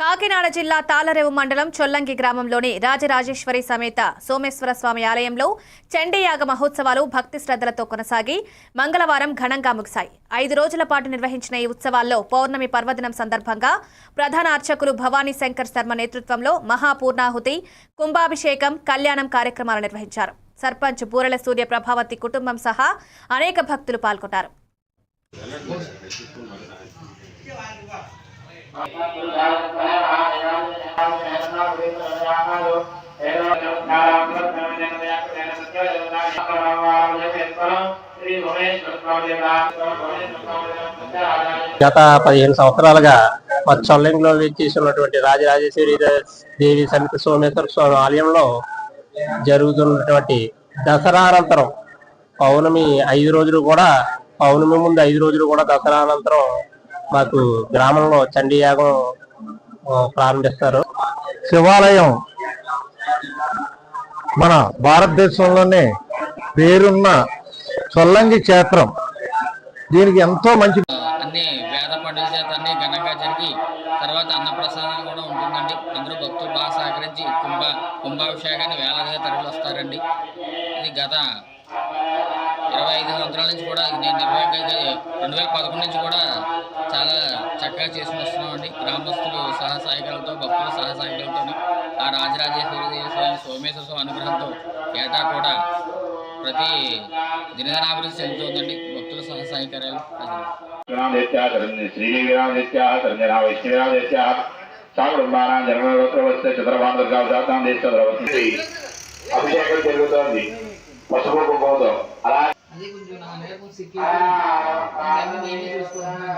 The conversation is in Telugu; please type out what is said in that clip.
కాకినాడ జిల్లా తాళరేవు మండలం చొల్లంగి గ్రామంలోని రాజరాజేశ్వరి సమేత సోమేశ్వర స్వామి ఆలయంలో చండీయాగ మహోత్సవాలు భక్తి శ్రద్ధలతో కొనసాగి మంగళవారం ఘనంగా ముగిశాయి. ఐదు రోజుల పాటు నిర్వహించిన ఈ ఉత్సవాల్లో పౌర్ణమి పర్వదినం సందర్భంగా ప్రధాన అర్చకులు భవానీ శంకర్ శర్మ నేతృత్వంలో మహాపూర్ణాహుతి కుంభాభిషేకం కళ్యాణం కార్యక్రమాలు నిర్వహించారు. సర్పంచ్ బూరెల సూర్య ప్రభావతి కుటుంబం సహా అనేక భక్తులు పాల్గొన్నారు. గత పదిహేను సంవత్సరాలుగా మా చొల్లంగిలో చేసినటువంటి రాజరాజేశ్వరి దేవి సమితి సోమేశ్వర స్వామి ఆలయంలో జరుగుతున్నటువంటి దసరా అనంతరం పౌర్ణమి ఐదు రోజులు కూడా పౌర్ణమి ముందు ఐదు రోజులు కూడా దసరా అనంతరం మాకు గ్రామంలో చండీయాగం ప్రారంభిస్తారు. శివాలయం మన భారతదేశంలోనే పేరున్న చొల్లంగి క్షేత్రం. దీనికి ఎంతో మంచి అన్ని వేద పండుగ చేత అన్ని ఘనంగా జరిగి తర్వాత అన్నప్రసాదం కూడా ఉంటుందండి. అందరూ భక్తులు బాగా సహకరించి కుంభ కుంభాభిషేకాన్ని వేలగా తరలి వస్తారండి. ఇది గత ఐదు సంవత్సరాల నుంచి కూడా నేను నిర్వహంగా రెండు వేల పదకొండు నుంచి కూడా చాలా చక్కగా చేసుకుని వస్తున్నామండి గ్రామస్తులు సహా సాయకులతో భక్తుల సహా ఆ రాజరాజేశ్వరి స్వామి సోమేశ్వర స్వామి అనుగ్రహంతో ఏటా కూడా ప్రతి దినదనాభివృద్ధి చెందుతుందండి భక్తుల సహా సాయకార్యాలు ప్రజలు నిత్య సంజనా వైష్ణవరామదేశ్యాः సాకుటుంబానాం జన్మగోత్రవస్య చతుర్భాంతర్గావశాతాం దేశద్రవస్తి అభిషేకం జరుగుతోంది పసుపు సెక్యూరిటీ అలా